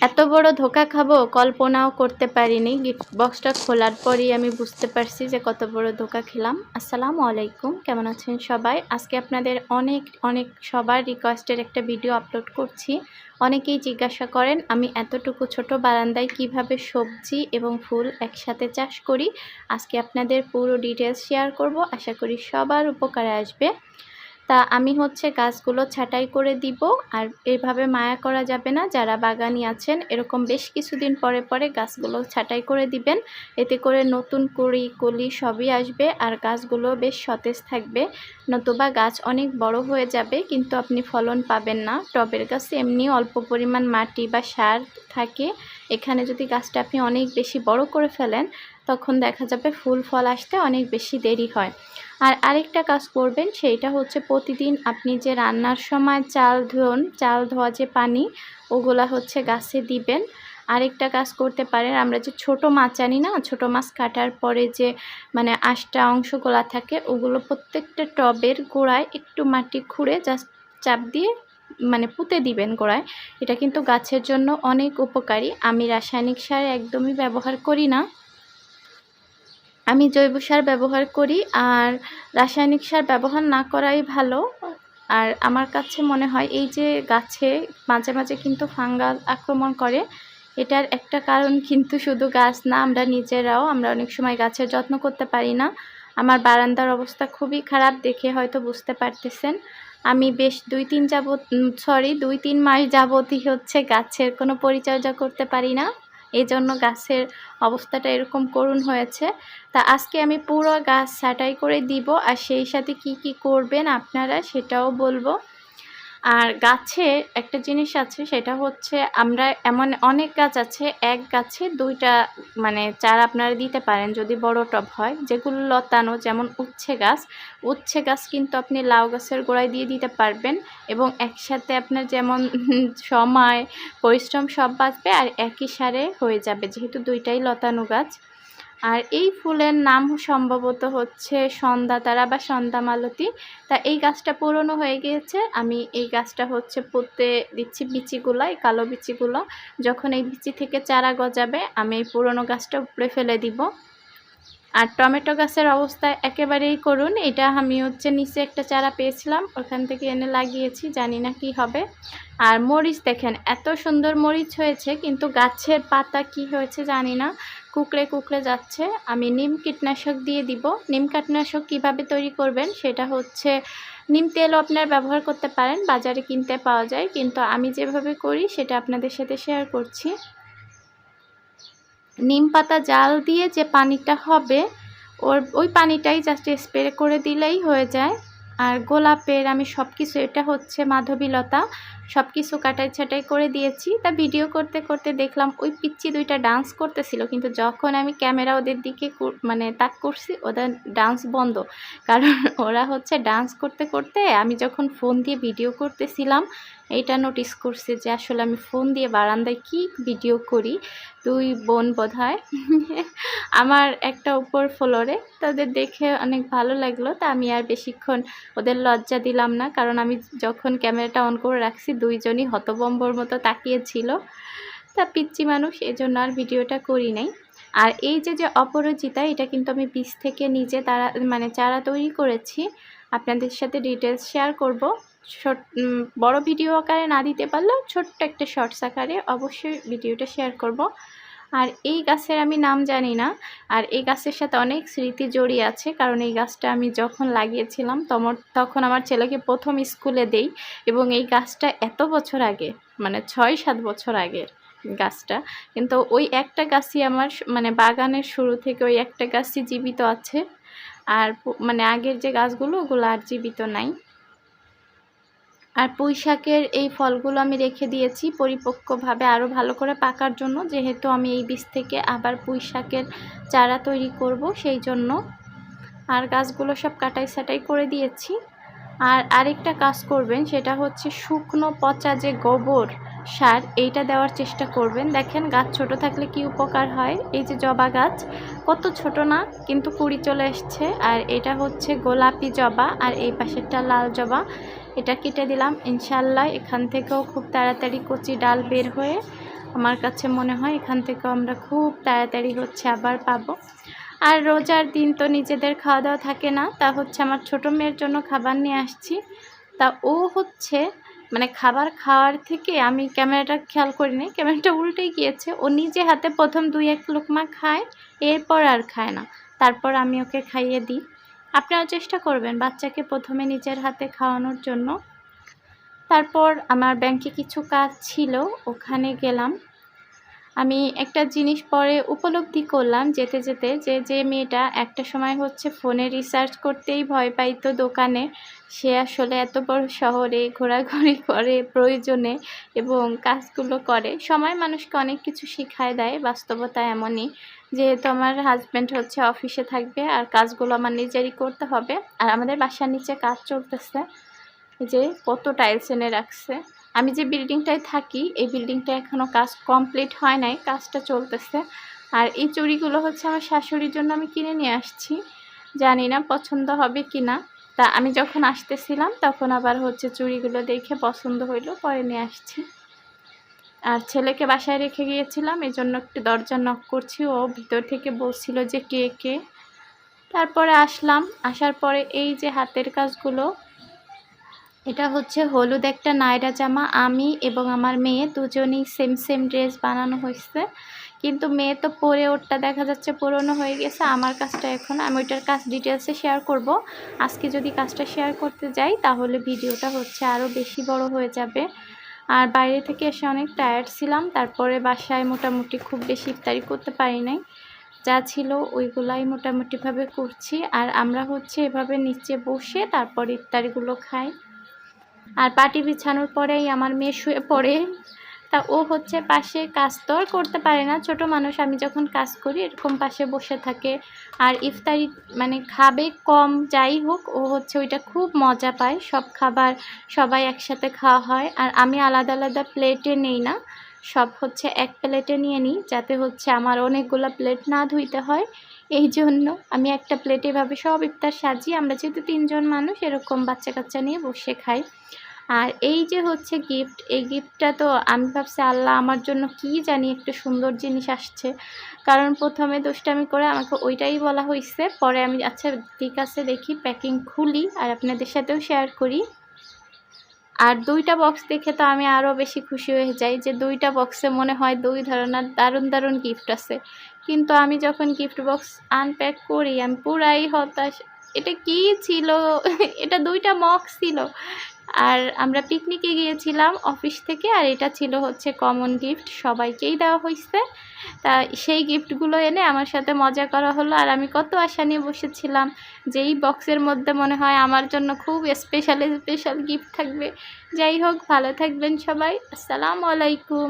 এত বড় ধোকা খাব, কল্পনাও করতে পারিনি। গিফট বক্সটা খোলার পরই আমি বুঝতে পারছি যে কত বড় ধোকা খেলাম। আসসালামু আলাইকুম, কেমন আছেন সবাই? আজকে আপনাদের অনেক অনেক সবার রিকোয়েস্টের একটা ভিডিও আপলোড করছি। অনেকেই জিজ্ঞাসা করেন, আমি এতটুকু ছোট বারান্দায় কীভাবে সবজি এবং ফুল একসাথে চাষ করি? আজকে আপনাদের পুরো ডিটেলস শেয়ার করব। আশা করি সবার উপকারে আসবে। তা আমি হচ্ছে গাছগুলো ছাঁটাই করে দিব আর এভাবে মায়া করা যাবে না। যারা বাগানি আছেন, এরকম বেশ কিছুদিন পরে পরে গাছগুলো ছাঁটাই করে দিবেন। এতে করে নতুন কুড়ি, কলি সবই আসবে আর গাছগুলো বেশ সতেজ থাকবে। নতুবা গাছ অনেক বড় হয়ে যাবে, কিন্তু আপনি ফলন পাবেন না। টবের গাছে এমনি অল্প পরিমাণ মাটি বা সার থাকে। এখানে যদি গাছটা আপনি অনেক বেশি বড় করে ফেলেন, তখন দেখা যাবে ফুল ফল আসতে অনেক বেশি দেরি হয়। আর আরেকটা কাজ করবেন, সেইটা হচ্ছে প্রতিদিন আপনি যে রান্নার সময় চাল ধোন, চাল ধোয়া যে পানি, ওগুলা হচ্ছে গাছে দিবেন। আরেকটা কাজ করতে পারেন, আমরা যে ছোট মাছ আনি না, ছোট মাছ কাটার পরে যে মানে আষ্টা অংশগুলা থাকে, ওগুলো প্রত্যেকটা টবের গোড়ায় একটু মাটি খুঁড়ে জাস্ট চাপ দিয়ে মানে পুঁতে দিবেন গোড়ায়। এটা কিন্তু গাছের জন্য অনেক উপকারী। আমি রাসায়নিক সার একদমই ব্যবহার করি না। আমি জৈব সার ব্যবহার করি আর রাসায়নিক সার ব্যবহার না করাই ভালো। আর আমার কাছে মনে হয় এই যে গাছে মাঝে মাঝে কিন্তু ফাঙ্গাল আক্রমণ করে, এটার একটা কারণ কিন্তু শুধু গাছ না, আমরা নিজেরাও আমরা অনেক সময় গাছের যত্ন করতে পারি না। আমার বারান্দার অবস্থা খুবই খারাপ দেখে হয়তো বুঝতে পারতেছেন। আমি বেশ দুই তিন যাবত সরি দুই তিন মাস যাবতই হচ্ছে গাছের কোনো পরিচর্যা করতে পারি না। এই জন্য গাছের অবস্থাটা এরকম করুণ হয়েছে। তা আজকে আমি পুরো গাছ ছাঁটাই করে দিব, আর সেই সাথে কি কি করবেন আপনারা সেটাও বলব। আর গাছে একটা জিনিস আছে, সেটা হচ্ছে আমরা এমন অনেক গাছ আছে, এক গাছে দুইটা মানে চারা আপনারা দিতে পারেন যদি বড় টব হয়। যেগুলো লতানো, যেমন উচ্ছে গাছ উচ্ছে গাছ কিন্তু আপনি লাউ গাছের গোড়ায় দিয়ে দিতে পারবেন এবং একসাথে আপনার যেমন সময়, পরিশ্রম সব বাঁচবে আর একই সারে হয়ে যাবে, যেহেতু দুইটাই লতানো গাছ। আর এই ফুলের নাম সম্ভবত হচ্ছে সন্ধ্যা তারা বা সন্ধ্যা মালতী তা এই গাছটা পুরনো হয়ে গিয়েছে। আমি এই গাছটা হচ্ছে পুঁতে দিচ্ছি বিচিগুলো এই কালো বিচিগুলো। যখন এই বিচি থেকে চারা গজাবে, আমি এই পুরনো গাছটা উপড়ে ফেলে দিব। আর টমেটো গাছের অবস্থা একেবারেই করুন। এটা আমি হচ্ছে নিচে একটা চারা পেয়েছিলাম, ওখান থেকে এনে লাগিয়েছি, জানি না কি হবে। আর মরিচ দেখেন, এত সুন্দর মরিচ হয়েছে, কিন্তু গাছের পাতা কি হয়েছে জানি না। কুকড়ে কুকড়ে যাচ্ছে, আমি নিম কীটনাশক দিয়ে দিব। নিম কীটনাশক কীভাবে তৈরি করবেন সেটা হচ্ছে, নিম তেলও আপনার ব্যবহার করতে পারেন, বাজারে কিনতে পাওয়া যায়, কিন্তু আমি যেভাবে করি সেটা আপনাদের সাথে শেয়ার করছি। নিম পাতা জাল দিয়ে যে পানিটা হবে, ওর, ওই পানিটাই জাস্ট স্প্রে করে দিলেই হয়ে যায়। আর গোলাপের আমি সব কিছু এটা হচ্ছে মাধবীলতা। সব কিছু কাটাই ছাটাই করে দিয়েছি। তা ভিডিও করতে করতে দেখলাম ওই পিচ্ছি দুইটা ডান্স করতেছিল। কিন্তু যখন আমি ক্যামেরা ওদের দিকে মানে তাক করছি, ওদের ডান্স বন্ধ। কারণ ওরা হচ্ছে ডান্স করতে করতে আমি যখন ফোন দিয়ে ভিডিও করতেছিলাম, এইটা নোটিস করছে যে আসলে আমি ফোন দিয়ে বারান্দায় কি ভিডিও করি? দুই বোন বোধ আমার একটা উপর ফ্লোরে তাদের দেখে অনেক ভালো লাগল। তা আমি আর বেশিক্ষণ ওদের লজ্জা দিলাম না। কারণ আমি যখন ক্যামেরাটা অন করে রাখছি দুইজনই হতবম্বর মতো তাকিয়েছিল। তা পিচ্ছি মানুষ, এজন্য আর ভিডিওটা করি নাই। আর এই যে যে অপরাজিতা, এটা কিন্তু আমি বীজ থেকে নিজে তারা মানে চারা তৈরি করেছি। আপনাদের সাথে ডিটেলস শেয়ার করব। ছোট বড় ভিডিও আকারে না দিতে পারলেও ছোট্ট একটা শর্টস আকারে অবশ্যই ভিডিওটা শেয়ার করব। আর এই গাছের আমি নাম জানি না। আর এই গাছের সাথে অনেক স্মৃতি জড়িয়ে আছে, কারণ এই গাছটা আমি যখন লাগিয়েছিলাম তখন আমার ছেলেকে প্রথম স্কুলে দেই এবং এই গাছটা এত বছর আগে মানে ছয় সাত বছর আগের গাছটা। কিন্তু ওই একটা গাছই আমার মানে বাগানের শুরু থেকে ওই একটা গাছই জীবিত আছে। আর মানে আগের যে গাছগুলো, ওগুলো আর জীবিত নাই। আর পুঁই শাকের এই ফলগুলো আমি রেখে দিয়েছি পরিপক্কভাবে আরও ভালো করে পাকার জন্য, যেহেতু আমি এই বীজ থেকে আবার পুঁই শাকের চারা তৈরি করব সেই জন্য। আর গাছগুলো সব কাটাই সাটাই করে দিয়েছি। আর আরেকটা কাজ করবেন, সেটা হচ্ছে শুকনো পচা যে গোবর সার, এইটা দেওয়ার চেষ্টা করবেন। দেখেন, গাছ ছোট থাকলে কি উপকার হয়? এই যে জবা গাছ, কত ছোট না, কিন্তু কুড়ি চলে এসছে। আর এটা হচ্ছে গোলাপি জবা, আর এই পাশেরটা লাল জবা। এটা কেটে দিলাম। ইনশাল্লাহ এখান থেকেও খুব তাড়াতাড়ি কচি ডাল বের হয়ে আমার কাছে মনে হয় এখান থেকেও আমরা খুব তাড়াতাড়ি হচ্ছে আবার পাবো। আর রোজার দিন তো নিজেদের খাওয়া দাওয়া থাকে না, তা হচ্ছে আমার ছোটো মেয়ের জন্য খাবার নিয়ে আসছি। তা ও হচ্ছে মানে খাবার খাওয়ার থেকে আমি ক্যামেরাটা খেয়াল করিনি, ক্যামেরাটা উল্টে গিয়েছে। ও নিজে হাতে প্রথম দুই এক লোকমা খায়, এরপর আর খায় না। তারপর আমি ওকে খাইয়ে দিই। আপনারাও চেষ্টা করবেন বাচ্চাকে প্রথমে নিজের হাতে খাওয়ানোর জন্য। তারপর আমার ব্যাংকে কিছু কাজ ছিল, ওখানে গেলাম। আমি একটা জিনিস পরে উপলব্ধি করলাম যেতে যেতে যে যে মেয়েটা একটা সময় হচ্ছে ফোনে রিসার্চ করতেই ভয় পাইতো দোকানে। সে আসলে এত বড় শহরে ঘোরাঘুরি করে, প্রয়োজনে এবং কাজগুলো করে। সময় মানুষকে অনেক কিছু শিখায় দেয়, বাস্তবতা এমনই। যেহেতু আমার হাজব্যান্ড হচ্ছে অফিসে থাকবে আর কাজগুলো আমার নিজেরই করতে হবে। আর আমাদের বাসার নিচে কাজ চলতেছে, যে কত টাইলস এনে রাখছে। আমি যে বিল্ডিংটায় থাকি, এই বিল্ডিংটা এখনও কাজ কমপ্লিট হয় নাই, কাজটা চলতেছে। আর এই চুড়িগুলো হচ্ছে আমার শাশুড়ির জন্য আমি কিনে নিয়ে আসছি। জানি না পছন্দ হবে কি না তা আমি যখন আসতেছিলাম, তখন আবার হচ্ছে চুড়িগুলো দেখে পছন্দ হইল, পরে নিয়ে আসছি। আর ছেলেকে বাসায় রেখে গিয়েছিলাম এই জন্য একটু দরজা নক করছি। ও ভিতর থেকে বলছিল যে কে কে। তারপরে আসলাম। আসার পরে এই যে হাতের কাজগুলো এটা হচ্ছে হলুদ একটা নায়রা জামা। আমি এবং আমার মেয়ে দুজনেই সেম সেম ড্রেস বানানো হয়েছে। কিন্তু মেয়ে তো পরে ওরটা দেখা যাচ্ছে পুরনো হয়ে গেছে। আমার কাজটা এখন, আমি ওইটার কাজ ডিটেলসে শেয়ার করব। আজকে যদি কাজটা শেয়ার করতে যাই, তাহলে ভিডিওটা হচ্ছে আরও বেশি বড় হয়ে যাবে। আর বাইরে থেকে এসে অনেক টায়ার্ড ছিলাম। তারপরে বাসায় মোটামুটি খুব বেশি ইফতারি করতে পারি নাই। যা ছিল ওইগুলাই মোটামুটিভাবে করছি। আর আমরা হচ্ছে এভাবে নিচে বসে তারপর ইফতারিগুলো খাই। আর পাটি বিছানোর পরেই আমার মেয়ে শুয়ে পড়ে। তা ও হচ্ছে পাশে কাজ তো আর করতে পারে না। ছোট মানুষ, আমি যখন কাজ করি, এরকম পাশে বসে থাকে। আর ইফতারি মানে খাবে কম, যাই হোক, ও হচ্ছে ওইটা খুব মজা পায়। সব খাবার সবাই একসাথে খাওয়া হয়। আর আমি আলাদা আলাদা প্লেটে নেই না। সব হচ্ছে এক প্লেটে নিয়ে নিই, যাতে হচ্ছে আমার অনেকগুলো প্লেট না ধুইতে হয়। এই জন্য আমি একটা প্লেটে এভাবে সব ইফতার সাজিয়ে আমরা যেহেতু তিনজন মানুষ, এরকম বাচ্চা কাচ্চা নিয়ে বসে খাই। আর এই যে হচ্ছে গিফট এই গিফটটা তো আমি ভাবছি আল্লাহ আমার জন্য কি জানি একটু সুন্দর জিনিস আসছে। কারণ প্রথমে দুষ্টামি করে আমাকে ওইটাই বলা হয়েছে পরে আমি আচ্ছা ঠিক আছে দেখি প্যাকিং খুলি আর আপনাদের সাথেও শেয়ার করি। আর দুইটা বক্স দেখে তো আমি আরও বেশি খুশি হয়ে যাই যে দুইটা বক্সে মনে হয় দুই ধরনের দারুণ দারুণ গিফট আছে। কিন্তু আমি যখন গিফট বক্স আনপ্যাক করি, আমি পুরাই হতাশ। এটা কি ছিল? এটা দুইটা বক্স ছিল। আর আমরা পিকনিকে গিয়েছিলাম অফিস থেকে, আর এটা ছিল হচ্ছে কমন গিফট সবাইকেই দেওয়া হয়েছে তা সেই গিফটগুলো এনে আমার সাথে মজা করা হলো। আর আমি কত আশা নিয়ে বসেছিলাম যে এই বক্সের মধ্যে মনে হয় আমার জন্য খুব স্পেশাল স্পেশাল গিফট থাকবে। যাই হোক, ভালো থাকবেন সবাই। আসসালামু আলাইকুম।